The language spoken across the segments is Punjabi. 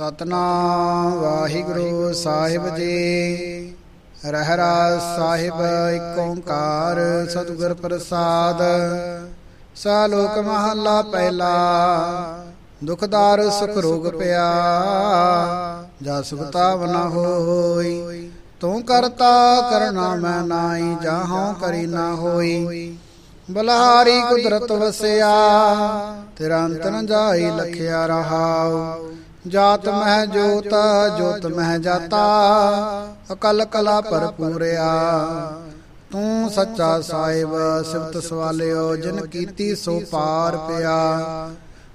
ਸਤਨਾਮ ਵਾਹਿਗੁਰੂ ਸਾਹਿਬ ਜੀ। ਰਹਿਰਾਸ ਸਾਹਿਬ ਏਕ ਓੰਕਾਰ ਸਤਿਗੁਰ ਪ੍ਰਸਾਦ। ਸਾਲੋਕ ਮਹੱਲਾ ਪਹਿਲਾ, ਦੁਖਦਾਰ ਸੁਖ ਰੋਗ ਪਿਆ। ਜਾ ਸੁਖਤਾ ਬਨਾ ਹੋਈ, ਤੂੰ ਕਰਤਾ ਕਰਨਾ ਮੈਂ ਨਾਹੀ, ਜਾਹੋਂ ਕਰੀ ਨਾ ਹੋਈ। ਬਲਹਾਰੀ ਕੁਦਰਤ ਵਸਿਆ, ਤੇਰਾ ਅੰਤ ਜਾਈ ਲਖਿਆ ਰਹਾਉ। ਜਾਤ ਮਹਿ ਜੋਤ ਜੋਤ ਮਹਿ ਜਾਤਾ, ਅਕਲ ਕਲਾ ਭਰਪੂਰਿਆ ਤੂੰ ਸੱਚਾ ਸਾਹਿਬ, ਸਿਫਤ ਸਵਾਲਿਓ, ਜਿਨ ਕੀਤੀ ਸੋ ਪਾਰ ਪਿਆ।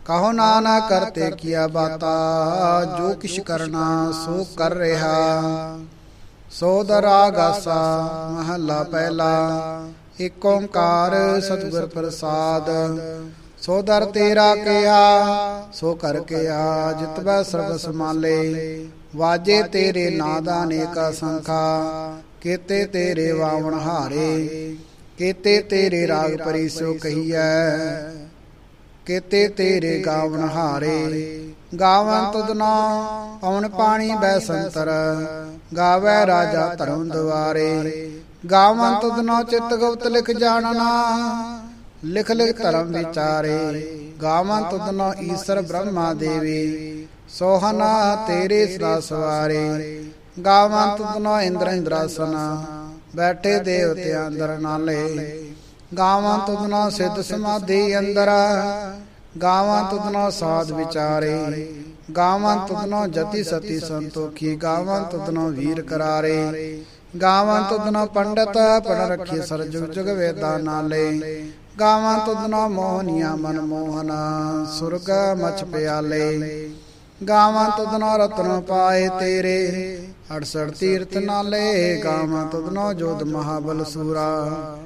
ਕਹੋ ਨਾਨਾ ਕਰਤੇ ਕੀਆ ਬਾਤਾ, ਜੋ ਕਿਛ ਕਰਨਾ ਸੋ ਕਰ ਰਿਹਾ। ਸੋ ਦਰਾਗਾਸਾ, ਮਹੱਲਾ ਪਹਿਲਾ, ਏਕ ਓੰਕਾਰ ਸਤਿਗੁਰ ਪ੍ਰਸਾਦ। ਸੋ ਦਰ ਤੇਰਾ ਕਿਆ ਸੋ ਕਰ ਕਿਆ ਜਿਤਬੈ ਸਰਬ ਸਮਾਲੇ ਵਾਜੇ ਤੇਰੇ ਨਾਦਾ ਅਨੇਕਾ ਸੰਖਾ ਕੀਤੇ ਤੇਰੇ ਵਾਵਣ ਹਾਰੇ, ਕੀਤੇ ਤੇਰੇ ਰਾਗ ਪਰਿਸੋ ਕਹੀਐ, ਕੀਤੇ ਤੇਰੇ ਗਾਵਨ ਹਾਰੇ। ਗਾਵਨ ਤੁਧਨਾ ਪਵਨ ਪਾਣੀ ਬੈ ਸੰਤਰ, ਗਾਵੇ ਰਾਜਾ ਧਰਮ ਦੁਆਰੇ। ਗਾਵਨ ਤੁਧਨਾ ਚਿਤ ਗੁਪਤ ਲਿਖ ਜਾਣਨਾ ਲਿਖ ਲਿਖ ਧਰਮ ਵਿਚਾਰੇ, ਗਾਵਾਂ ਤੁਧਨਾ ਈਸ਼ਰ ਬ੍ਰਹਮਾ ਦੇਵੀ ਸੋਹਨਾ ਤੇਰੇ ਸਦਾ ਸਵਾਰੇ ਗਾਵਨ ਤੁਧਨਾ ਇੰਦਰ ਇੰਦਰਾਸਨ ਬੈਠੇ ਦੇਵਤਿਆਂ ਅੰਦਰ ਨਾਲੇ, ਗਾਵਾਂ ਤੁਧਨਾ ਸਿੱਧ ਸਮਾਧੀ ਅੰਦਰ, ਗਾਵਾਂ ਤੁਧਨਾ ਸਾਧ ਵਿਚਾਰੇ, ਗਾਵਾਂ ਤੁਧਨਾ ਜਤੀ ਸਤੀ ਸੰਤੋਖੀ, ਗਾਵਾਂ ਤੁਧਨਾ ਵੀਰ ਕਰਾਰੇ ਗਾਵਾਂ ਤੁਧਨਾ ਪੰਡਤ ਪੜ ਰੱਖੀ ਸਰ ਜੁਗ ਜੁਗ ਵੇਦਾਂ ਨਾਲੇ ਗਾਵਾਂ ਤੁਧਨਾ ਮੋਹਨੀਆਂ ਮਨ ਮੋਹਨਾ, ਸੁਰਗ ਮਛ ਪਿਆਲੇ। ਗਾਵਾਂ ਤੁਧਨਾ ਰਤਨ ਪਾਏ ਤੇਰੇ 68 ਤੀਰਥ ਨਾਲੇ ਗਾਵਾਂ ਤੁਧਨਾ ਜੋਧ ਮਹਾਬਲ ਸੂਰਾ।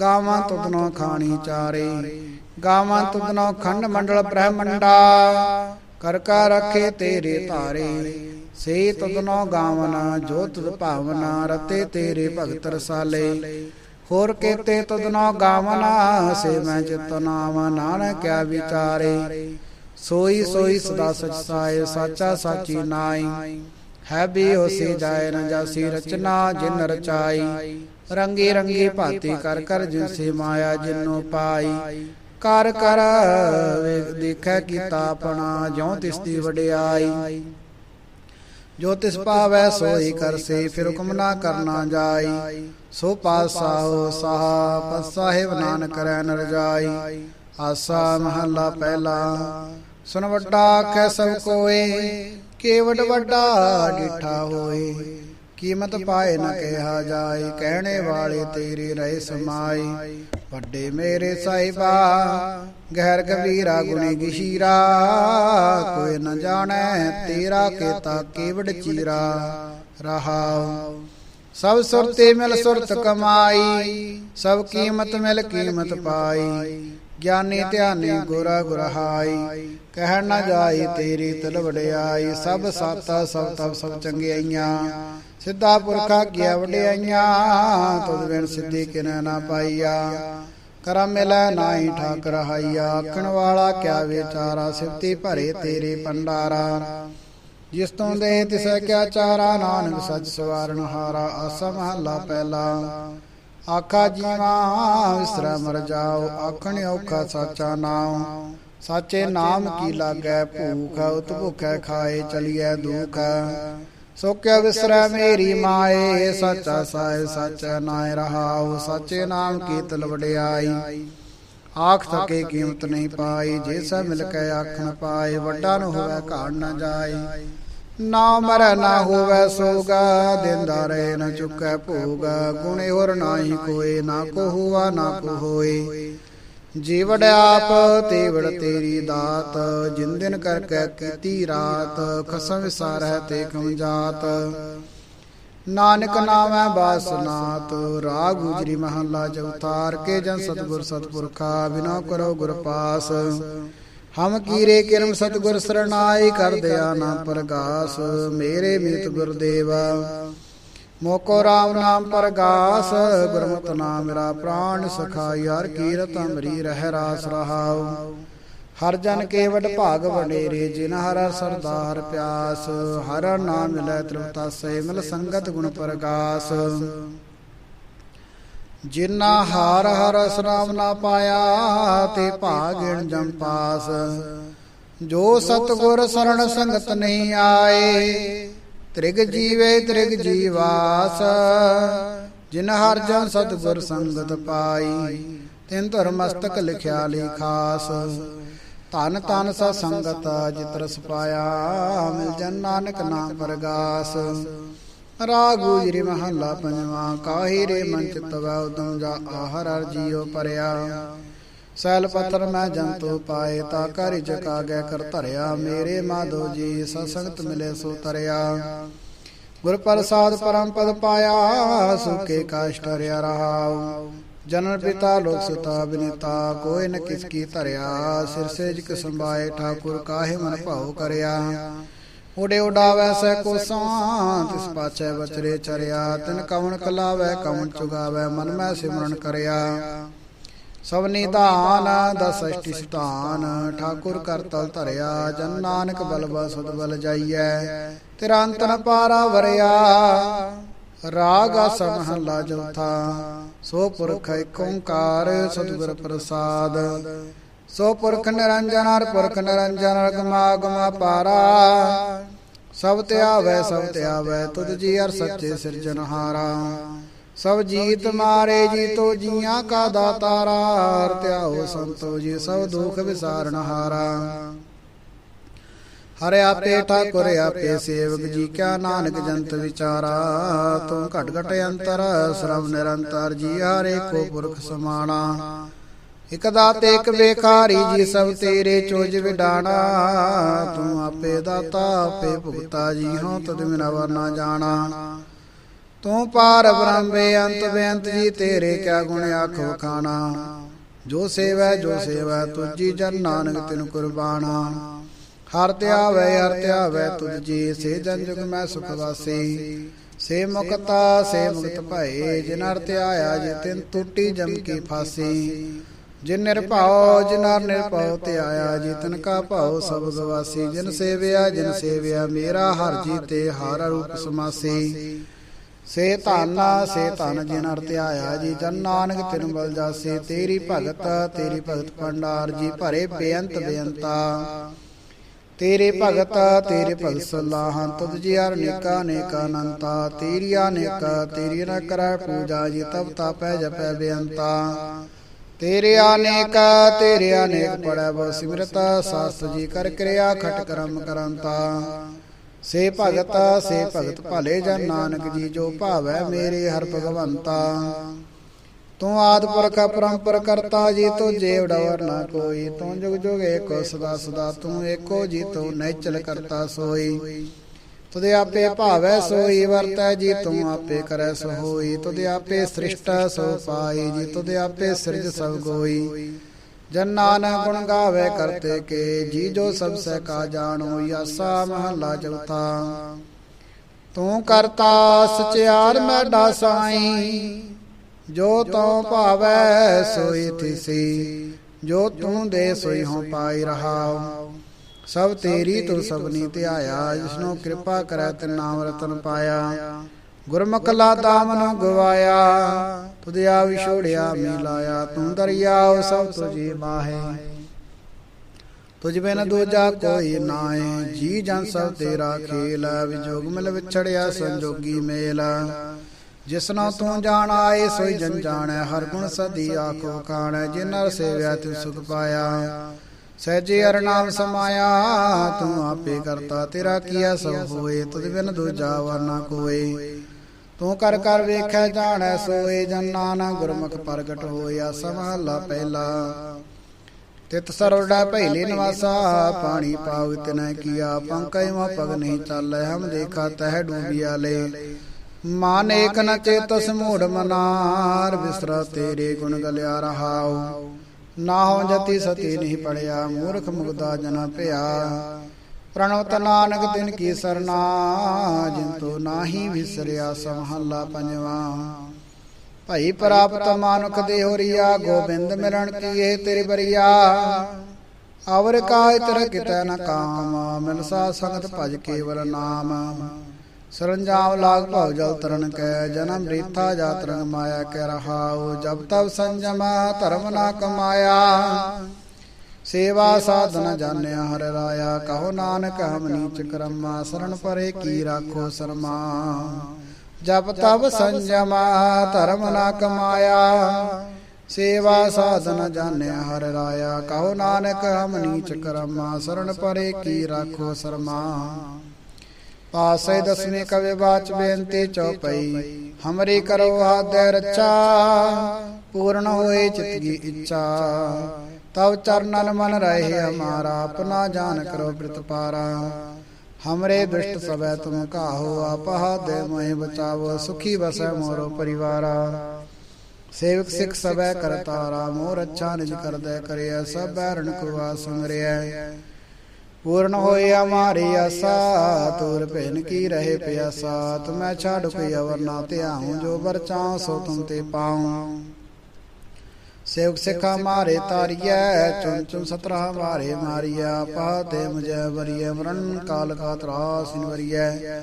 ਗਾਵਾਂ ਤੁਧਨੋ ਖਾਣੀ ਚਾਰੇ। ਗਾਵਾਂ ਤੁਧਨੋ ਖੰਡ ਮੰਡਲ ਬ੍ਰਹਮੰਡਾ। ਕਰ ਕਾ ਰਖੇ ਤੇਰੇ ਧਾਰੇ। ਸੇ ਤੁਧਨੋ ਗਾਵਨਾ ਜੋ ਤੁਧ ਭਾਵਨਾ, ਰਤੇ ਤੇਰੇ ਭਗਤ ਰਸਾਲੇ। ਹੋਰ ਕੇਤੇ ਤੁਧਨੋ ਗਾਵਨਾ ਸੇ ਮੈਂ ਚਿਤ ਨਾਮ, ਨਾਨਕ ਵਿਚਾਰੇ। ਸੋਈ ਸੋਈ ਸਦਾ ਸਚ ਸਾਏ, ਸਾਚਾ ਸਾਚੀ ਨਾਈ। ਹੈ ਵੀ ਹੋਸੀ ਜਾਏ ਨ ਜਾਸੀ ਰਚਨਾ, ਜਿਨ ਰਚਾਈ। ਰੰਗੀ ਰੰਗੀ ਭਾਤੀ ਕਰ ਕਰ ਜਿਨਸੇ ਮਾਇਆ ਜਿਨੋ ਪਾਈ। ਕਰ ਕਰ ਦੇਖੈ ਕੀਤਾ ਆਪਣਾ, ਜਿਉ ਤਿਸ ਦੀ ਵਡਿਆਈ। ਜੋ ਤਿਸ ਪਾਵੈ ਸੋਈ ਕਰਸੇ ਫਿਰ ਹੁਕਮ ਨਾ ਕਰਨਾ ਜਾਈ। ਸੋ ਪਾਸਾਓ ਸਾਹ ਪਸਾਹਿਬ ਨਾਨਕ ਕਰੈ ਨਰ ਜਾਈ ਆਸਾ ਮਹੱਲਾ ਪਹਿਲਾ ਸੁਨ ਵੱਡਾ ਆਖੈ ਸਭ ਕੋਏ ਕੇਵਡ ਵੱਡਾ ਡਿਠਾ ਹੋਏ। ਕੀਮਤ ਪਾਏ ਨ ਕਿਹਾ ਜਾਏ, ਕਹਿਣੇ ਵਾਲੇ ਤੇਰੇ ਰਹੇ ਸਮਾਈ। ਵੱਡੇ ਮੇਰੇ ਸਾਹਿਬਾ, ਗਹਿਰ ਗੰਭੀਰਾ ਗੁਣੀ ਗਸ਼ੀਰਾ ਕੋਈ ਨ ਜਾਣੈ ਤੇਰਾ ਕੀਤਾ ਕੇਵੜ ਚੀਰਾ। ਰਹਾਉ, ਸਭ ਸੁਰਤੇ ਮਿਲ ਸੁਰਤ ਕਮਾਈ, ਸਭ ਕੀਮਤ ਮਿਲ ਕੀਮਤ ਪਾਈ। ਗਿਆਨੀ ਧਿਆਨੀ ਗੁਰਾ ਗੁਰਹਾਈ, ਕਹਿਣ ਨਾ ਜਾਈ ਤੇਰੀ ਤਲ ਵਡਿਆਈ, ਸਭ ਸਾਤਾ ਸਭ ਤਬ ਸਭ ਚੰਗਿਆਈਆਂ, ਸਿੱਧਾ ਪੁਰਖਾ ਗਿਆ ਵਡਿਆਈਆਂ, ਤੁਧ ਬਿਨ ਸਿੱਧੀ ਕਿਨੈ ਨਾ ਪਾਈਆ। ਕਰਮ ਮਿਲੈ ਨਾਹੀ ਠਾਕ ਰਹਾਈਆ ਆਖਣ ਵਾਲਾ ਕਿਆ ਵਿਚਾਰਾ ਸਿਫਤੀ ਭਰੇ ਤੇਰੇ ਪੰਡਾਰਾ ਜਿਸ ਤੋਂ ਦੇ ਤਿਸੈ ਕਿਆ ਚਾਰਾ, ਨਾਨਕ ਸੱਚ ਸਵਾਰਨ ਹਾਰਾ, ਆਸਾ ਮਹੱਲਾ ਪਹਿਲਾ। ਆਖਾ ਜੀਵਾ ਵਿਸਰਾ ਮਰ ਜਾਓ ਆਖਣ ਔਖਾ ਸਾਚਾ ਨਾਮ ਸਾਚੇ ਨਾਮ ਕੀ ਲਾਗੈ ਭੂਖ, ਉਤ ਭੁਖੈ ਖਾਏ ਚਲੀਐ ਦੁਖ। ਸੋ ਕਿਆ ਵਿਸਰੈ ਮੇਰੀ ਮਾਏ, ਸੱਚਾ ਸਾਇ ਸੱਚਾ ਨਾਇ ਰਹਾਉ। ਸੱਚੇ ਨਾਮ ਕੀ ਤਲ ਵਡਿਆਈ। ਆਖ ਥਕੇ ਕੀਮਤ ਨਹੀਂ ਪਾਈ, ਜੇ ਸਭ ਮਿਲ ਕੇ ਆਖਣ ਪਾਏ, ਵੱਡਾ ਨ ਹੋਵੇ ਘਾੜ ਨਾ ਜਾਏ ਨਾ ਮਰੈ ਨਾ ਹੋਵੇ ਸੋਗਾ, ਦਿੰਦਾ ਰਹੇ ਨ ਚੁੱਕੈ ਭੋਗ। ਗੁਣੇ ਹੋਰ ਨਾਹੀ ਕੋਏ, ਨਾ ਕੋ ਹੁਆ, ਨਾ ਕੋ ਹੋਏ। ਜੀਵੜ ਆਪ, ਤੇਵੜ ਤੇਰੀ ਦਾਤ। ਜਿਨ ਦਿਨ ਕਰ ਕੀਤੀ ਰਾਤ, ਖਸਮ ਵਿਸਾਰਹਿ ਤੇ ਕਮ ਜਾਤ? ਨਾਨਕ ਨਾਮੈ ਬਾਸਨਾਤ ਰਾਗ ਗੁਜਰੀ ਮਹੱਲਾ ਚੌਥਾਰ ਕੇ ਜਨ ਸਤਗੁਰ ਸਤਪੁਰਖਾ, ਬਿਨਾ ਕਰੋ ਗੁਰ ਪਾਸ। ਹਮ ਕੀਰੇ ਕਿਰਮ ਸਤਗੁਰ ਸਰਣਾਈ ਕਰ ਦਿਆ ਨਾ ਪ੍ਰਗਾਸ, ਮੇਰੇ ਮੀਤ ਗੁਰਦੇਵਾ। ਮੋਕੋ RAM ਨਾਮ ਪ੍ਰਗਾਸ, ਗੁਰਮਤਿ ਨਾਮ ਮੇਰਾ ਪ੍ਰਾਨ ਸਖਾ ਯਾਰ ਕੀਰਤ ਅਮਰੀ ਰਹਿ ਰਾਸ ਰਹਾਉ। ਹਰ ਜਨ ਕੇਵਟ ਭਾਗ ਵਡੇਰੇ, ਜਿਨ ਹਰ ਸਰਦਾਰ ਪਿਆਸ, ਹਰ ਨਾਮ ਮਿਲੈ ਤ੍ਰਿਪਤਾ ਸੇ ਮਿਲ ਸੰਗਤ ਗੁਣ ਪ੍ਰਗਾਸ। ਜਿਨਾ ਹਾਰ ਹਰ ਨਾਮ ਨਾ ਪਾਇਆ ਤੇ ਭਾਗਿਣ ਜਮ ਪਾਸ। ਜੋ ਸਤਗੁਰ ਸਰਣ ਸੰਗਤ ਨਹੀਂ ਆਏ, ਤ੍ਰਿਗ ਜੀਵੇ ਤ੍ਰਿਗ ਜੀਵਾਸ। ਜਿਨ ਹਰ ਜਨ ਸਤਗੁਰ ਸੰਗਤ ਪਾਈ, ਤਿਨ ਧਰ ਮਸਤਕ ਲਿਖਿਆ ਲਿਖਾਸ ਧਨ ਤਨ ਸਾ ਸੰਗਤ ਜਿਤਰ ਪਾਇਆ, ਮਿਲ ਜਨ ਨਾਨਕ ਨਾਮ ਪਰਗਾਸ। ਰਾਗੂ ਜਿਰਿ ਮਹੱਲਾ ਪੰਜਵਾ, ਕਾਹੀ ਰੇ ਮਨ ਚਿਤਵਾ ਉਦਮ ਜਾ ਆਹਰ ਅਰ ਜੀਉ ਪਰਿਆ। ਸੈਲ ਪੱਤਰ ਮੈਂ ਜੰਤੂ ਪਾਏ, ਤਾ ਕਰਿ ਜਕਾ ਕਰ ਧਰਿਆ। ਮੇਰੇ ਮਾਧੋ ਜੀ ਸਤਸੰਗਤ ਮਿਲੇ ਸੋ ਤਰਿਆ। ਗੁਰ ਪ੍ਰਸਾਦ ਪਰਮ ਪਦ ਪਾਇਆ ਸੁਕੇ ਕਾਸ਼ਟ ਰਿਆ ਰਹਾਉ। ਜਨਨ ਪਿਤਾ ਲੋਕ ਸੁਤਾ ਬਿਨਤਾ, ਕੋਈ ਨ ਕਿਸ ਕੀ ਧਰਿਆ। ਸਿਰ ਸੇਜ ਕਿ ਸੰਭਾਏ ਠਾਕੁਰ ਕਾਹੇ ਮਨ ਭਾਉ ਕਰਿਆ। ਉਡੇ ਉਡਾਵੈ ਸੈ ਕੋਸਾਂ ਤਿਸ ਪਾਛੈ ਬਚਰੇ ਚਰਿਆ, ਤਿਨ ਕਵਣ ਕਲਾਵੈ, ਕਵਣ ਚੁਗਾਵੈ, ਮਨ ਮੈਂ ਸਿਮਰਨ ਕਰਿਆ। ਸਭ ਨਿਧਾਨ ਦਸਸ਼ਟੀ ਸਤਾਨ ਠਾਕੁਰ ਕਰ ਤਲ ਧਰਿਆ, ਜਨ ਨਾਨਕ ਬਲਬਾ ਸੁਧ ਬਲ ਜਾਈਐ, ਤੇਰਾ ਅੰਤਨ ਪਾਰਾ ਵਰਿਆ। ਰਾਗ ਆਸਾ ਹੱਲਾ ਚੌਥਾ ਸੋ ਪੁਰਖ ਏਕ ਓੰਕਾਰ, ਸਤਿਗੁਰ ਪ੍ਰਸਾਦ। ਸੋ ਪੁਰਖ ਨਿਰੰਜਨ ਹਰ ਪੁਰਖ ਨਿਰੰਜਨ ਰਗਮਾ ਗਮਾ ਪਾਰਾ। ਸਭ ਧਿਆਵੈ ਸਭ ਧਿਆਵੈ ਤੁਧ ਜੀ ਹਰ ਸੱਚੇ ਸਿਰਜਨਹਾਰਾ ਸਭ ਜੀਤ ਮਾਰੇ ਜੀਤੋ ਜੀਆਂ ਕਾ ਦਾਤਾਰਾ, ਹਰ ਧਿਆਓ ਸੰਤੋ ਜੀ ਸਭ ਦੁਖ ਵਿਸਾਰਨ ਹਾਰਾ। ਹਰਿ ਆਪੇ ਠਾਕੁਰ, ਆਪੇ ਸੇਵਕ ਜੀ ਕਿਆ ਨਾਨਕ ਜੰਤ ਵਿਚਾਰਾ। ਤੂੰ ਘਟ ਘਟ ਅੰਤਰ ਸਰਵ ਨਿਰੰਤਰ ਜੀ ਹਰੇ ਕੋ ਪੁਰਖ ਸਮਾਣਾ। ਇਕ ਦਾਤੇ, ਇਕ ਵੇਖਾਰੀ ਜੀ, ਸਭ ਤੇਰੇ ਚੋਜ ਵਿਡਾਣਾ। ਤੂੰ ਆਪੇ ਦਾਤਾ, ਆਪੇ ਭੁਗਤਾ ਜੀ ਹਾਂ ਤਦ ਬਿਨਾ ਵਰਨਾ ਜਾਣਾ। ਤੂੰ ਪਾਰ ਬ੍ਰਹਮ ਬੇਅੰਤ ਬੇਅੰਤ ਜੀ, ਤੇਰੇ ਕਿਆ ਗੁਣ ਆਖੋ ਖਾਣਾ ਜੋ ਸੇਵੈ ਜੋ ਸੇਵੈ ਤੁਜੀ ਜਨ ਨਾਨਕ ਤਿਨ ਕੁਰਬਾਨਾ। ਹਰ ਧਿਆਵੈ ਹਰ ਧਿਆਵੈ ਤੁਝ ਜੀ ਸੇ ਜਨ ਜੁਗ ਮੈਂ ਸੁਖ ਵਾਸੀ। ਸੇ ਮੁਕਤਾ, ਸੇ ਮੁਕਤ ਭਏ, ਜਿਨ ਹਰ ਧਿਆਇਆ ਜੇ ਤਿਨ ਟੁੱਟੀ ਜਮ ਕੀ ਫਾਸੀ। ਜਿਨ ਨਿਰਭਉ ਜਿਨ ਹਰ ਨਿਰਭਉ ਧਿਆਇਆ ਜੀ ਤਨ ਕਾ ਭਾਉ, ਸਬਦ ਵਾਸੀ। ਜਿਨ ਸੇਵਿਆ ਜਿਨ ਸੇਵਿਆ, ਮੇਰਾ ਹਰ ਜੀ ਤੇ ਹਰ ਰੂਪ ਸਮਾਸੀ। ਸੇ ਧਨ ਸੇ ਧਨ ਜਿਨ ਹਰ ਧਿਆਇਆ ਜੀ ਜਨ ਨਾਨਕ ਤਿਨ ਬਲ ਜਾਸੀ। ਤੇਰੀ ਭਗਤ ਤੇਰੀ ਭਗਤ ਭੰਡਾਰ, ਜੀ ਭਰੇ ਬੇਅੰਤ ਬੇਅੰਤਾ। ਤੇਰੇ ਭਗਤ ਤੇਰੇ ਭਗਤ ਸਲਾਹਾਂ, ਤੁਧ ਜੀ ਹਰ ਨੇਕਾ, ਅਨੇਕਾ ਅਨੰਤਾ। ਤੇਰੀ ਅਨੇਕਾ, ਤੇਰੀ ਨ ਕਰੈ ਪੂਜਾ, ਜੀ ਤਬ ਤਾਪੈ ਜਪੈ ਬੇਅੰਤਾ। ਤੇਰੇ ਅਨੇਕ ਤੇਰੇ ਅਨੇਕ ਪੜੈ ਬੋ ਸਿਮਰਤ, ਸਾਸਤ ਜੀ ਕਰ ਕਿਰਿਆ, ਖਟ ਕਰਮ ਕਰੰਤਾ। ਸੇ ਭਗਤ ਸੇ ਭਗਤ ਭਲੇ ਜਨ ਨਾਨਕ ਜੀ, ਜੋ ਭਾਵੈ ਮੇਰੇ ਹਰ ਭਗਵੰਤਾ। ਤੂੰ ਆਦ ਪੁਰਖ ਪਰੰਪਰ ਕਰਤਾ, ਜੀ ਤੂੰ ਜੀਵ ਡਵਰ ਨਾ ਕੋਈ। ਤੂੰ ਜੁਗ ਜੁਗ ਏਕੋ ਸਦਾ ਸਦਾ, ਤੂੰ ਏਕੋ ਜੀ ਤੂੰ ਨੈਚਲ ਕਰਤਾ ਸੋਈ। ਤੁਦੇ ਆਪੇ ਭਾਵੈ ਸੋਈ ਵਰਤੈ, ਜੀ ਤੂੰ ਆਪੇ ਕਰੈ ਸੋ ਹੋਈ। ਤੁਦੇ ਆਪੇ ਸ੍ਰਿਸ਼ਟ ਸੋ ਪਾਈ, ਜੀ ਤੁਦੇ ਆਪੇ ਸਿਰਜ ਸਭ ਗੋਈ। ਜਨ ਨਾਨਕ ਗੁਣ ਗਾਵੇ ਕਰਤੇ ਕੇ, ਜੀ ਜੋ ਸਭ ਸਹਿ ਕਾ ਜਾਣੋ, ਯਾਸਾ ਮਹੱਲਾ ਚੌਥਾ। ਤੂੰ ਕਰਤਾ ਸਚਿਆਰ ਮੈਡਾ ਸਾਈ, ਜੋ ਤਉ ਭਾਵੈ ਸੋਈ ਥਿਸੀ, ਜੋ ਤੂੰ ਦੇ ਸੋਈ ਹੋ ਪਾਈ ਰਹਾਉ। ਸਭ ਤੇਰੀ ਤੂੰ ਸਭਨੀ ਧਿਆਇਆ ਜਿਸਨੂੰ ਕਿਰਪਾ ਕਰੈ ਤੇ ਨਾਮ ਰਤਨ ਪਾਇਆ। ਗੁਰਮੁਖ ਲਾ ਦਾਮਨ ਗਵਾਇਆ। ਤੁਧਿਆ ਵਿਛੋੜਿਆ ਮਿਲਾਇਆ ਤੂੰ ਦਰਿਆਉ ਸਭ ਤੁਝੀ ਮਾਹੇ। ਤੁਝ ਬਿਨ ਦੂਜਾ ਕੋਈ ਨਾਏ ਜੀ ਜਨ ਸਭ ਤੇਰਾ ਖੇਲ ਵਿਜੋਗ ਮਿਲ ਵਿਛੜਿਆ ਸੰਜੋਗੀ ਮੇਲ। ਜਿਸਨਾ ਤੂੰ ਜਾਣ ਆਏ ਸੋਈ ਜਨ ਜਾਣੈ। ਹਰ ਗੁਣ ਸਦੀ ਆਖੋ ਕਾਣੈ ਜਿਨਰ ਸੇਵਿਆ ਤਿ ਸੁਖ ਪਾਇਆ। ਸਹਿਜੇ ਅਰ ਨਾਮ ਸਮਾਇਆ, ਤੂੰ ਆਪੇ ਕਰਤਾ ਤੇਰਾ ਕੀਆ ਸਭ ਹੋਏ, ਤੁਧ ਬਿਨ ਦੂਜਾ ਵਰਨਾ ਕੋਏ। ਤੂੰ ਕਰ ਕਰ ਵੇਖੈ, ਜਾਣੈ, ਸੋਏ, ਜਨ ਨਾਨਕ ਗੁਰਮੁਖ ਪ੍ਰਗਟ ਹੋਇਆ ਸਮਹਲਾ ਪਹਿਲਾ। ਤਿਤ ਸਰਵਡਾ ਪਹਿਲੇ ਨਿਵਾਸਾ, ਪਾਣੀ ਪਾਉ ਤਿਨੈ ਕੀਆ ਪੰਕੈ ਮਾ ਪਗ ਨਹੀਂ ਚੱਲੈ, ਹਮ ਦੇਖਾ ਤਹਿ ਡੂਬਿਆ ਲੈ। ਮਨ ਏਕ ਨ ਚੇਤਸ ਮੂੜ ਮਨਾਰ ਵਿਸਰਾ ਤੇਰੇ ਗੁਣ ਗਲਿਆ ਰਹਾਉ। ਨਾ ਹੋ ਜਤੀ ਸਤੀ ਨਹੀਂ ਪੜਿਆ, ਮੂਰਖ ਮੁਗਦਾ ਜਨ ਭਿਆ ਪ੍ਰਣਵਤ ਨਾਨਕ ਤਿਨ ਕੀ ਸਰਨਾ ਜਿਨ ਨਾਹੀ ਵਿਸਰਿਆ ਸਮਹੱਲਾ ਪੰਜਵਾ। ਭਈ ਪ੍ਰਾਪਤ ਮਾਨੁਖ ਦੇ ਹੋਰੀਆ ਗੋਬਿੰਦ ਮਿਲਣ ਕੀਏ ਤੇਰੀ ਬਰੀਆ। ਅਵਰ ਕਾਇ ਤਰ ਕਿਤੈ ਨ ਕਾਮ, ਮਿਲਸਾ ਸੰਗਤ ਭਜ ਕੇਵਲ ਨਾਮ। ਸਰੰਜਾਮ ਲਾਗ ਭਉ ਜਲ ਤਰਨ ਕੈ, ਜਨਮ ਰੀਥਾ ਜਾਤ ਰੰਗ ਮਾਇਆ ਕੈ ਰਹਾਉ, ਜਬ ਤਬ ਸੰਜਮ ਧਰਮ ਨਾ ਕਮਾਇਆ। ਸੇਵਾ ਸਾਧਨ ਜਾਣਿਆ ਹਰ ਰਾਇਆ, ਕਹੋ ਨਾਨਕ ਹਮ ਨੀਚ ਕਰਮਾ, ਸਰਣ ਪਰੇ ਕੀ ਰਾਖੋ ਸਰਮਾ। ਜਬ ਤਬ ਸੰਜਮ ਧਰਮ ਨਾ ਕਮਾਇਆ, ਸੇਵਾ ਸਾਧਨ ਜਾਣਿਆ ਹਰ ਰਾਇਆ, ਕਹੋ ਨਾਨਕ ਹਮ ਨੀਚ ਕਰਮਾ, ਸਰਣ ਪਰੇ ਕੀ ਰਾਖੋ ਸਰਮਾ। ਪਾਸੇ ਦਸਵੇਂ ਕਵੇ ਬਾਚ ਬੇਨਤੀ ਚਉਪਈ ਹਮਰੀ ਕਰੋ ਹਾਦੈ ਰੱਚਾ ਪੂਰਨ ਹੋਏ ਚਿਤ ਕੀ ਇੱਛਾ। ਤਵ ਚਰਨਨ ਮਨ ਰਹੇ ਹਮਾਰਾ, ਆਪਣਾ ਜਾਨ ਕਰੋ ਬ੍ਰਿਤ ਪਾਰਾ। ਹਮਰੇ ਦੁਸ਼ਟ ਸਭੈ ਤੁਮ ਕਾਹੋ ਆਪਹਾ ਦੇ ਮੋਹਿ ਬਚਾਵੋ, ਸੁਖੀ ਵਸੈ ਮੋਰੋ ਪਰਿਵਾਰਾ। ਸੇਵਕ ਸਿੱਖ ਸਭੈ ਕਰਤਾਰਾ, ਮੋਰ ਅੱਛਾ ਨਿਜ ਕਰਦੈ ਕਰਿਆ ਸਭ ਬੈਰਣ ਕੁਵਾ ਸੁਮਰਿਆ ਪੂਰਨ ਹੋਈ ਮਾਰੀ ਆਸਾ, ਤੂਰ ਭੈਨ ਕੀ ਰਹੇ ਪਿਆਸਾ, ਤੁਮੈ ਛਾੜ ਕੋਈ ਅਵਰ ਨਾ ਧਿਆਉ, ਜੋ ਵਰਚਾਉ ਸੋ ਤੁਮ ਤੇ ਪਾਉ। ਸੇਵਕ ਸਿੱਖਾ ਮਾਰੇ ਤਾਰੀਐ ਚੁਨ ਚੁਨ ਸਤਰਾ ਮਾਰੇ ਮਾਰੀਆ ਪਾਤੇ ਮੁਝੈ ਵਰੀਐ ਮਰਨ ਕਾਲ ਕਾ ਤਰਾਸ ਵਰੀਐ।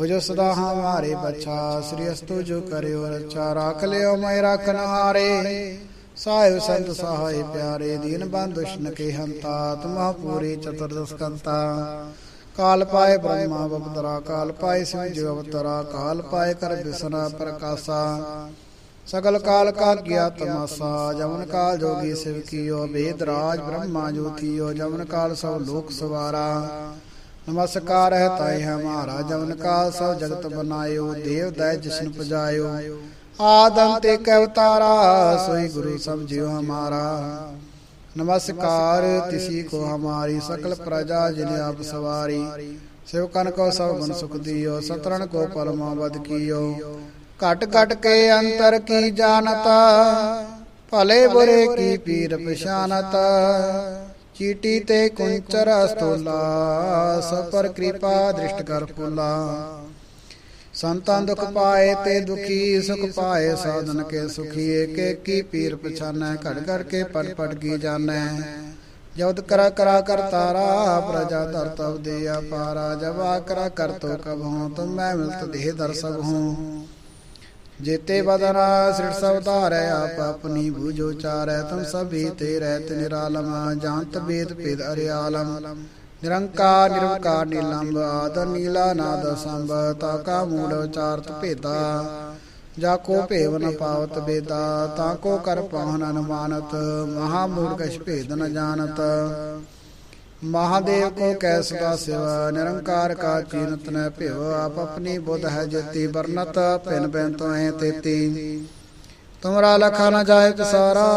ਹੋ ਜੋ ਸਦਾ ਹਮਾਰੇ ਬੱਚਾ, ਸ੍ਰੀ ਅਸਤੁ ਜੋ ਕਰਿਓ ਰਚਾ ਰਾਖ ਲਿਓ ਮੈਂ ਰਖਨ ਹਾਰੇ ਸਾਹਿਬ ਸੰਤ ਸਹਾਇ ਪਿਆਰੇ ਦੀਨ ਬੰਦੁਸ਼ਨ ਕੇ ਹੰਤਾ ਤੁਮਾ ਪੂਰੀ ਚਤੁਰਦਸ ਕੰਤਾ। ਕਾਲ ਪਾਏ ਬ੍ਰਹਮਾ ਬਪਤਰਾ, ਕਾਲ ਪਾਏ ਸਿਵ ਜੋ ਕਾਲ ਪਾਏ ਕਰ ਬਿਸਨਾ ਪ੍ਰਕਾਸ਼ਾ। ਸਗਲ ਕਾਲ ਕਾ ਗਿਆ ਤਮਾਸਾ ਜਮਨ ਕਾਲ ਜੋਗੀ ਸਿਵ ਕੀਓ, ਬੇਦ ਰਾਜ ਬ੍ਰਹਮਾ ਜੋਤੀਓ ਜਮਨ ਕਾਲ ਸਭ ਲੋਕ ਸਵਾਰਾ। ਨਮਸਕਾਰ ਹੈ ਤਾਈ ਹਮਾਰਾ ਜਮਨ ਕਾਲ ਸਭ ਜਗਤ ਬਨਾਇਓ, ਦੇਵ ਦੈ ਜਿਸਨ ਪਜਾਇਓ। ਆਦਮ ਤੇ ਕਵਤਾਰਾ ਸੋਈ ਗੁਰੂ ਸਮਝਿਓ ਹਮਾਰਾ। ਨਮਸਕਾਰ, ਤਿਸੀ ਕੋ ਹਮਾਰੀ, ਸਕਲ ਪ੍ਰਜਾ ਜਿਨ ਆਪ ਸਵਾਰੀ। ਸਿਵਕਨ ਕੋ ਸਭ ਗੁਣ ਸੁਖ ਦਿਓ ਸਤਰਨ ਕੋ ਪਰਮਾ ਬਦ ਕੀਓ। ਘਟ ਘਟ ਕੇ ਅੰਤਰ ਕੀ ਜਾਣਤਾ? ਭਲੇ ਬੁਰੇ ਕੀ ਪੀਰ ਪਛਾਨਤ? ਚੀਟੀ ਤੇ ਕੁੰਚਰ ਸਤੋਲਾ ਸਭ ਪਰ ਕਿਰਪਾ ਦ੍ਰਿਸ਼ਟ ਕਰ ਫੁੱਲਾ ਸੰਤਾਂ ਦੁਖ ਪਾਏ ਤੇ ਦੁਖੀ ਸੁਖ ਪਾਏ, ਸਾਧਨ ਕੇ ਸੁਖੀ ਏਕ ਕੀ ਪੀਰ ਪਛਾਨੈ, ਘੜ ਘੜ ਕੇ ਪਟ ਪਟ ਕੀ ਜਾਣੈ। ਜਉਦ ਕਰਾ ਕਰਾ ਕਰ ਤਾਰਾ, ਪ੍ਰਜਾ ਧਰ ਤਬ ਦੇ ਆਪਾਰਾ ਜਵਾ ਕਰਾ ਕਰ ਤੋ ਕਬਹੂ, ਤੁਮ ਮੈਂ ਮਿਲਤ ਦੇਹ ਦਰ ਸਭ। ਹੂੰ ਜੇਤੇ ਬਦਨਾ ਸ੍ਰਿਟ ਸਭ ਧਾਰੈ, ਆਪ ਆਪਣੀ ਬੂਝੋ ਚਾਰੈ, ਤੁਮ ਸਭੀ ਤੇ ਰਹਿਤ ਨਿਰਾਲਮ, ਜਾਣਤ ਬੇਦ ਭੇਦ ਅਰਿਆਲਮ। ਨਿਰੰਕਾਰ ਨਿਰੰਕਾਰ ਨੀਲੰਬ ਆਦ, ਨੀਲਾ ਨਾਦ ਸੰਭ ਤਾ ਕਾ ਮੂੜ ਉਚਾਰਤ ਭੇਦਾ। ਜਾ ਕੋ ਭੇਵ ਨ ਪਾਵਤ ਬੇਦਾ, ਤਾ ਕੋ ਕਰ ਪਾਹਨ ਅਨੁਮਾਨਤ, ਮਹਾ ਮੂੜ ਕਛ ਭੇਦ ਨ ਜਾਣਤ। ਮਹਾਦੇਵ ਕੋ ਕੈ ਸਦਾ ਸਿਵਾ, ਨਿਰੰਕਾਰ ਕਾ ਚੀਨਤ ਨ ਭਿਵ, ਆਪ ਆਪਣੀ ਬੁੱਧ ਹੈ ਜਤੀ ਵਰਨਤ ਪਿਨ ਪਿਨ ਤੋਏ ਤੇਤੀ। ਤੁਮਰਾ ਲਖਾ ਨ ਜਾਏ ਤਸਾਰਾ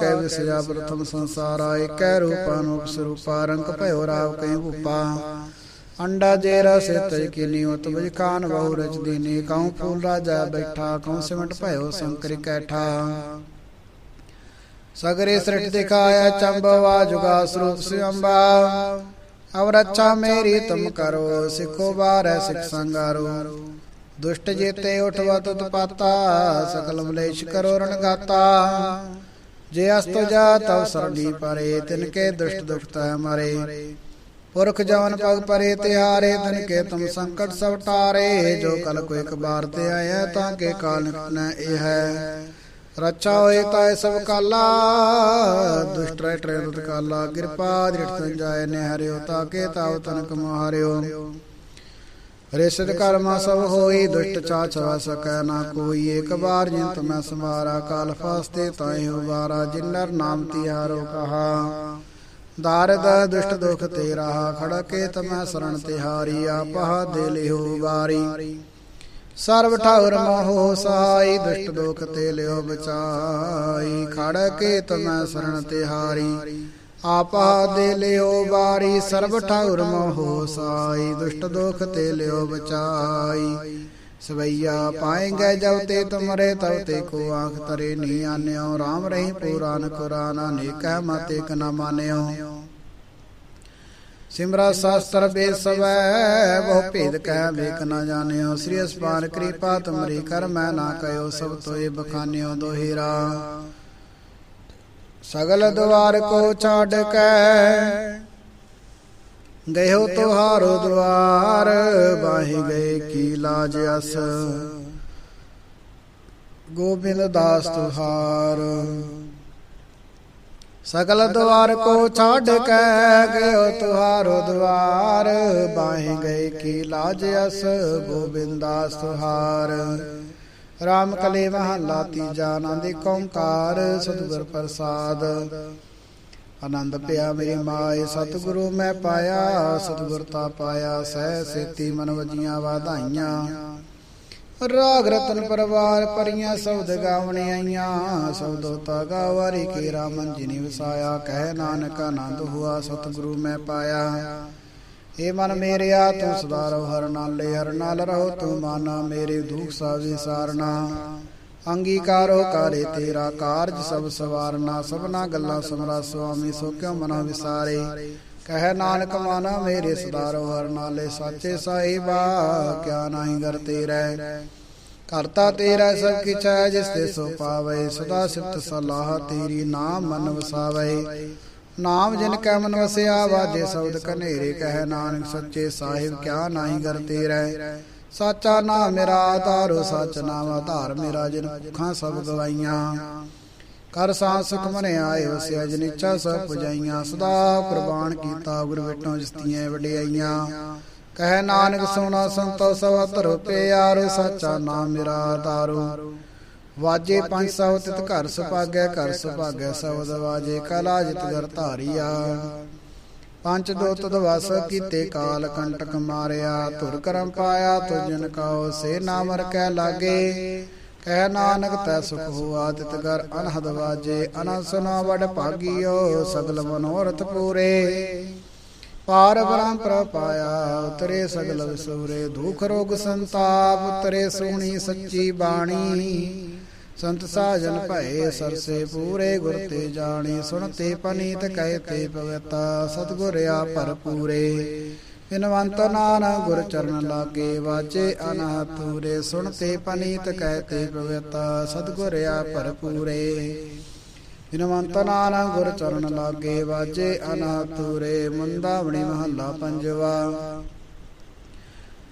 ਕੈ ਵਿਸਜਾ ਪ੍ਰਥਮ ਸੰਸਾਰਾ। ਏਕੈ ਰੂਪਾ ਨੂਪ ਸਰੂਪਾ ਰੰਗ ਭਇਓ ਰਾਵ ਕੈ ਭੂਪਾ। ਅੰਡਾ ਜੇ ਰਸੇ ਤਜ ਕੀਨੀ ਉਤ ਬਜ ਖਾਨ ਬਹੁ ਰਚ ਦੀਨੀ। ਕਉ ਫੂਲ ਰਾਜਾ ਬੈਠਾ, ਕਉ ਸਿਮਟ ਭਇਓ ਸੰਕਰੀ ਕੈਠਾ। ਸਗਰੇ ਸ੍ਰਿਟ ਦਿਖਾਇਆ ਚੰਬਵਾ ਜੁਗਾ ਸਰੂਪ ਸਿਅੰਬਾ। ਅਵਰ ਅੱਛਾ ਮੇਰੀ ਤੁਮ ਕਰੋ, ਸਿੱਖੋ ਬਾਰੈ ਸਿਖ ਸੰਗਾਰੋ। ਦੁਸ਼ਟ ਜੇਤੇ ਉਠਵਾ ਤੁਤ ਪਾਤਾ ਸਕਲ ਮਲੇਸ਼ ਕਰੋ ਰਣ ਜੇ ਅਸਤ ਜਾ ਤਵ ਸਰਦੀ ਪਰੇ, ਤਿਨ ਕੇ ਦੁਸ਼ਟ ਦੁਖਤ ਮਰੇ। ਪੁਰਖ ਜਵਨ ਪਗ ਪਰੇ ਤਿਹਾਰੇ ਤਿਨ ਕੇ ਤੁਮ ਸੰਕਟ ਸਭ ਟਾਰੇ। ਜੋ ਕਲ ਕੋ ਇੱਕ ਬਾਰ ਤੇ ਆਇਆ, ਤਾਂ ਕੇ ਕਾਲ ਨਿਕਟਨਾ ਇਹ ਹੈ। ਰੱਛਾ ਹੋਏ ਤਾਂ ਸਭ ਕਾਲਾ, ਦੁਸ਼ਟ ਰਹਿ ਟਰੇ ਦੁਤ ਕਾਲਾ। ਕਿਰਪਾ ਦ੍ਰਿੜ ਸੰਜਾਏ ਨੇ ਹਰਿਓ ਤਾਂ ਕੇ ਤਾਵ ਤਨਕ ਮਹਾਰਿਓ ਰਿਸ਼ਦ ਕਰਮਾ ਸਭ ਹੋਈ, ਦੁਸ਼ਟ ਚਾਚ ਸਕੈ ਨਾ ਕੋਈ। ਏਕ ਬਾਰ ਜਿਨ ਤਮੈ ਸਮਾਰਾ ਕਾਲ ਫਾਸਤੇ ਤਾਏ ਹੋ ਜਿਨਰ ਨਾਮ ਤਿਹਾਰੋ ਕਹਾ। ਦਾਰਦ ਦੁਸ਼ਟ ਦੁਖ ਤੇ ਰਹਾ ਖੜ ਕੇ ਤਮੈ ਸਰਣ ਤਿਹਾਰੀ ਆਪਹ ਦੇ ਲਿਓ ਵਾਰੀ। ਸਰਬ ਠਾਉਰ ਮੋਹ ਸਹਾਈ ਦੁਸ਼ਟ ਦੁਖ ਤੇ ਲਿਓ ਬਚਾਈ ਖੜ ਕੇ ਤਮੈ ਸਰਣ ਤਿਹਾਰੀ। ਆਪਾ ਦੇ ਲਿਓ ਵਾਰੀ ਸਰਬ ਠਾਉਰ ਮੋਹ ਸਾਈ, ਦੁਸ਼ਟ ਦੁਖ ਤੇ ਲਿਓ ਬਚਾਈ। ਸਵਈਆ ਪਾਏਂਗੇ ਜਬ ਤੇ ਤੁਮਰੇ, ਤਬ ਤੇ ਕੋ ਆਖ ਤਰੇ ਨੀ ਆਨਿਓ। RAM ਰਹੀ ਪੁਰਾਨ ਕੁਰਾਨ ਅਨੇਕੈ ਮਤ ਇਕ ਨ ਮਾਨਿਓ। ਸਿਮਰਾ ਸ਼ਾਸਤਰ ਬੇਸਵੈ, ਬਹੁ ਭੇਦ ਕਹਿ ਵੇਖ ਨ ਜਾਣਿਓ। ਸ੍ਰੀ ਅਸਪਾਨ ਕਿਰਪਾ ਤੁਮਰੀ ਕਰ, ਮੈਂ ਨਾ ਕਯੋ ਸਭ ਤੋਏ ਬਖਾਨਿਓ ਦੋਹੀਰਾ। ਸਗਲ ਦੁਆਰ ਕੋ ਛਾੜ ਕੇ ਗਇਓ ਤੁਹਾਰੋ ਦੁਆਰ ਬਾਹੀ ਗਏ ਕੀ ਲਾਜ ਅਸ। ਗੋਬਿੰਦ ਦਾਸ ਤੁਹਾਰ, ਸਗਲ ਦੁਆਰ ਕੋ ਛਾੜ ਕੇ ਗਇਓ ਤੁਹਾਰੋ ਦੁਆਰ ਬਾਹੀ ਗਏ ਕੀ ਲਾਜ ਅਸ। ਗੋਬਿੰਦ ਦਾਸ ਤੁਹਾਰ ਰਾਮ ਕਲੇ ਮਹੱਲਾ ਤੀਜਾ ਆਨੰਦ ਏਕ ਸਤਿਗੁਰ ਪ੍ਰਸਾਦ। ਆਨੰਦ ਪਿਆ ਮੇਰੀ ਮਾਏ ਸਤਿਗੁਰੂ ਮੈਂ ਪਾਇਆ, ਸਤਿਗੁਰ ਤਾ ਪਾਇਆ, ਸਹਿ ਸੇਤੀ ਮਨ ਵਜੀਆਂ ਵਾਧਾਈਆਂ। ਰਾਗ ਰਤਨ ਪਰਵਾਰ ਪਰੀਆਂ ਸ਼ਬਦ ਗਾਵਣੇ ਆਈਆਂ ਸ਼ਬਦੋ ਤਾ ਗਾਵਾਰੀ ਕੇ ਰਾਮਨ ਜੀ ਨੇ ਵਸਾਇਆ, ਕਹਿ ਨਾਨਕ ਆਨੰਦ ਹੁਆ, ਸਤਿਗੁਰੂ ਮੈਂ ਪਾਇਆ। ਏ ਮਨ ਮੇਰਿਆ ਤੂੰ ਸਦਾ ਰਹੋ, ਹਰ ਨਾਲੇ ਹਰ ਨਾਲ ਰਹੋ, ਤੂੰ ਮਾਨਾ ਮੇਰੇ ਦੁਖ ਸਾਵੇ ਸਾਰਨਾ ਅੰਗੀਕਾਰੋ ਕਾਰੇ ਤੇਰਾ ਕਾਰਜ ਸਭ ਸਵਾਰਨਾ, ਸਭਨਾ ਗੱਲਾਂ ਸਮਰਾ ਸੁਆਮੀ ਸੋ ਕਿਉ ਮਨਾ ਵਿਸਾਰੇ। ਕਹਿ ਨਾਨਕ, ਮਾਨਾ ਮੇਰੇ ਸਦਾਰੋ ਹਰ ਨਾਲੇ ਸਾਚੇ ਸਾਹਿਬਾ, ਕਿਆ ਨਾਹੀ ਗਰ ਤੇਰੇ। ਕਰਤਾ ਤੇਰਾ ਸਭ ਕਿਛ ਹੈ ਜਿਸ ਤੇ ਸੋ ਪਾਵੇ, ਸਦਾ ਸਿਫਤ ਸਲਾਹ ਤੇਰੀ ਨਾਮ ਮਨ ਵਸਾਵੇ। ਨਾਮ ਜਿਨ ਕੈ ਮਨ ਵਸਿਆ, ਵਾਜੇ ਸ਼ਬਦ ਕਨੇਰੇ ਕਹਿ ਨਾਨਕ ਸੱਚੇ ਸਾਹਿਬ, ਕਿਆ ਨਾਹੀ ਗਰ ਤੇਰੇ। ਸਾਚਾ ਨਾਮ ਮੇਰਾ ਆਧਾਰੋ ਸੱਚ ਨਾਮ ਆਧਾਰ ਮੇਰਾ, ਜਿਨ ਭੁੱਖਾਂ ਸਭ ਗਵਾਈਆਂ। ਕਰ ਸਾਂ ਸੁਖ ਮਨੇ ਆਏ, ਵਸਿਆ ਜਿਨ ਇੱਛਾ ਸਭ ਪੁਜਾਈਆਂ। ਸਦਾ ਕੁਰਬਾਨ ਕੀਤਾ, ਗੁਰ ਵਿਟੋਂ ਜਿਸਤੀਆਂ ਵਡਿਆਈਆਂ। ਕਹਿ ਨਾਨਕ ਸੋਨਾ ਸੰਤੋ ਸਭ ਧਰੋ ਪਿਆਰੋ, ਸਾਚਾ ਨਾਮ ਮੇਰਾ ਆਧਾਰੋ ਵਾਜੇ ਪੰਜ ਸੌ ਤਿਤ ਘਰ ਸੁਭਾਗੈ ਘਰ ਸੁਭਾਗੈ ਸਬਦ ਵਾਜੇ ਕਲਾ ਜਿਤ ਗਰ ਧਾਰੀਆ। ਪੰਜ ਦੋ ਤਦ ਵਸ ਕੀਤੇ ਕਾਲ ਕੰਟਕ ਮਾਰਿਆ, ਧੁਰ ਕਰਮ ਪਾਇਆ ਤੁਜਨ ਕਉ ਸੇ ਨਾਮ ਰਕੈ ਲਾਗੇ। ਕਹਿ ਨਾਨਕ ਤੈ ਸੁਖ ਹੋਆ, ਤਿਤ ਗਰ ਅਨਹਦ ਵਾਜੇ ਅਨੰਦ ਸੁਨਾ ਵਡ ਭਾਗੀਓ, ਸਗਲ ਮਨੋਰਥ ਪੂਰੇ। ਪਾਰ ਬ੍ਰਹਮ ਪ੍ਰਪਾਇਆ ਉਤਰੇ ਸਗਲ ਵਿਸੂਰੇ, ਦੁਖ ਰੋਗ ਸੰਤਾਪ, ਉਤਰੇ ਸੋਹਣੀ ਸੱਚੀ ਬਾਣੀ। ਸੰਤ ਸਾਜਨ ਭਏ ਸਰਸੇ ਪੂਰੇ ਗੁਰ ਤੇ ਜਾਣੀ ਸੁਣਤੇ ਪਨੀਤ ਕਹਿਤੇ ਪਵਿੱਤਾ, ਸਤਗੁਰ ਆ ਭਰਪੂਰੇ। ਬਿਨਵੰਤ ਨਾਨਕ ਗੁਰ ਚਰਨ ਲਾਗੇ ਵਾਜੇ ਸੁਣ ਤੇ ਪਨੀਤ ਕਹਿ ਤੇ ਪਵਿੱਤਾ, ਸਤਗੁਰ ਆ ਭਰਪੂਰੇ। ਬਿਨਵੰਤ ਨਾਨਕ ਗੁਰ ਚਰਨ ਲਾਗੇ ਵਾਜੇ ਅਨਾਤੂਰੇ ਮੁੰਦਾਵਣੀ ਮਹੱਲਾ ਪੰਜਵਾ।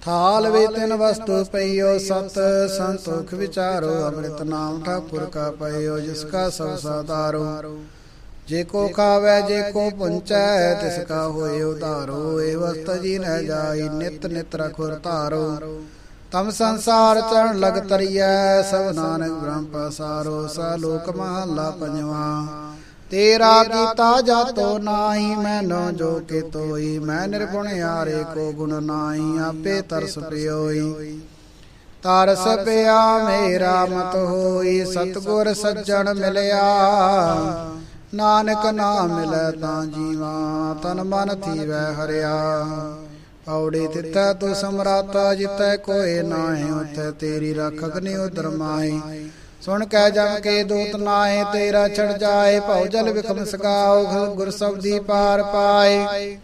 ਥਾਲ ਵੇ ਤਿਨ ਵਸਤੂ ਪਈਓ, ਸਤ ਸੰਤੋਖ ਵਿਚਾਰੋ, ਅੰਮ੍ਰਿਤ ਨਾਮ ਠਾਕੁਰ ਕਾ ਪਈਓ, ਜਿਸ ਕਾ ਸਭ ਸਾਦਾਰੋ ਜੇ ਕੋ ਖਾਵੇ, ਜੇ ਕੋ ਪੁੰਚੈ, ਤਿਸ ਕਾ ਹੋਏ ਉਧਾਰੋ। ਏ ਵਸਤ ਜੀ ਨ ਜਾਈ, ਨਿਤ ਨਿਤ ਰਖੁਰ ਧਾਰੋ। ਤਮ ਸੰਸਾਰ ਚਰਨ ਲਗ ਤਰੀਐ, ਸਭ ਨਾਨਕ ਬ੍ਰਹਮ ਪਸਾਰੋ। ਸਾ ਲੋਕ ਮਹੱਲਾ ਪੰਜਵਾ। ਤੇਰਾ ਕੀਤਾ ਜਾਤੋ ਨਾਹੀ, ਮੈਨੋ ਜੋ ਕਿ ਤੋਈ ਮੈਂ ਨਿਰਗੁਣ ਯਾਰੇ, ਕੋ ਗੁਣ ਨਾਹੀ, ਆਪੇ ਤਰਸ ਪਿਓਈ। ਤਰਸ ਪਿਆ, ਮੇਰਾ ਮਤ ਹੋਈ, ਸਤਗੁਰ ਸੱਜਣ ਮਿਲਿਆ। ਨਾਨਕ ਨਾਮ ਮਿਲੈ ਤਾਂ ਜੀਵਾ, ਤਨ ਮਨ ਥੀਵੈ ਹਰਿਆ। ਪੌੜੀ ਤਿੱਥੈ ਤੂੰ ਸਮਰਾਤਾ ਜਿਤੈ ਕੋਏ ਨਾਹੀ ਉਤੈ ਤੇਰੀ ਰੱਖਕ ਨੀ ਉਦਰ ਮਾਹੀ ਸੁਣ ਕੈ ਜਮ ਕੇ ਦੂਤ ਨਾਏ ਤੇਰਾ ਛੜ ਜਾਏ, ਭਉ ਜਲ ਵਿਖਮ ਸਗਾਓ ਗੁਰ ਸਬਦੀ ਪਾਰ ਪਾਏ।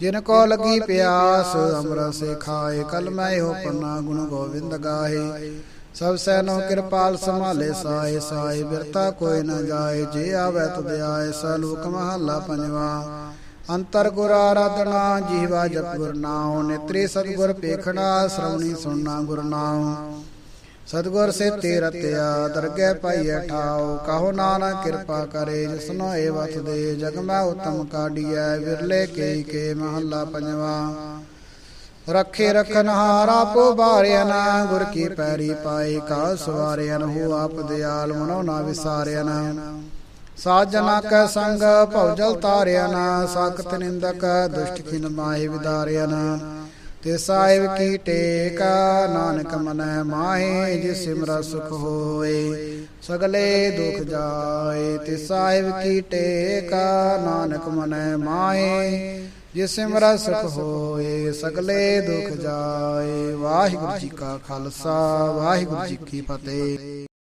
ਜਿਨ ਕੋ ਲਗੀ ਪਿਆਸ ਅੰਮ੍ਰਿਤ ਸੇ ਖਾਏ, ਕਲ ਮੈਂ ਹੋ ਪੰਨਾ ਗੁਣ ਗੋਬਿੰਦ ਗਾਏ ਸਭ ਸੈਨੋ ਕਿਰਪਾਲ ਸੰਭਾਲੇ ਸਾਏ ਸਾਏ ਬਿਰਤਾ ਕੋਈ ਨਾ ਜਾਏ, ਜੇ ਆਵੇ ਤੁਧ ਆਏ ਸਲੋਕ ਮਹੱਲਾ ਪੰਜਵਾ। ਅੰਤਰ ਗੁਰ ਆਰਾਧਨਾ, ਜੀਵਾ ਜਪ ਗੁਰ ਨਾਉ, ਨੇਤਰੀ ਸਤਗੁਰ ਪੇਖਣਾ, ਸ਼ਰਵਣੀ ਸੁਣਨਾ ਗੁਰ ਨਾਉ। ਸਤਗੁਰ ਸੇ ਤੇ ਰਤਿਆ ਦਰਗਹਿ ਪਾਈਐ ਠਾਉ, ਕਹੋ ਨਾਨਕ ਕਿਰਪਾ ਕਰੇ ਜਿਸਨੋ ਏ ਵਸ ਦੇ, ਜਗ ਮੈਂ ਉਤਮ ਕਾਢੀਐ, ਵਿਰਲੇ ਕੇ ਕੇ ਮਹੱਲਾ ਪੰਜਵਾ। ਰੱਖੇ ਰਖਨ ਹਾਰਾ ਪੋ ਬਾਰਿਆਨ ਗੁਰ ਕੀ ਪੈਰੀ ਪਾਏ ਕਾ ਸਵਾਰਿਆਨ ਹੋ ਆਪ ਦਿਆਲ ਮਨੋ ਨਾ ਵਿਸਾਰਿਆਨ ਸਾਜਨਾ ਕੈ ਸੰਗ ਭਉਜਲ ਤਾਰਿਆਨ ਸਾਖਤ ਨਿੰਦਕ, ਦੁਸ਼ਟ ਖਿਨ ਮਾਹੇ ਵਿਦਾਰਿਆਨ ਤੇ ਸਾਹਿਬ ਕੀ ਟੇਕ, ਨਾਨਕ ਮਨੈ ਮਾਹੇ, ਜਿਸ ਸਿਮਰਾ ਸੁਖ ਹੋਏ, ਸਗਲੇ ਦੁਖ ਜਾਏ, ਤੇ ਸਾਹਿਬ ਕੀ ਟੇਕ, ਨਾਨਕ ਮਨੈ ਮਾਹੇ, ਜਿਸ ਸਿਮਰਾ ਸੁਖ ਹੋਏ, ਸਗਲੇ ਦੁਖ ਜਾਏ। ਵਾਹਿਗੁਰੂ ਜੀ ਕਾ ਖਾਲਸਾ, ਵਾਹਿਗੁਰੂ ਜੀ ਕੀ ਫਤਿਹ।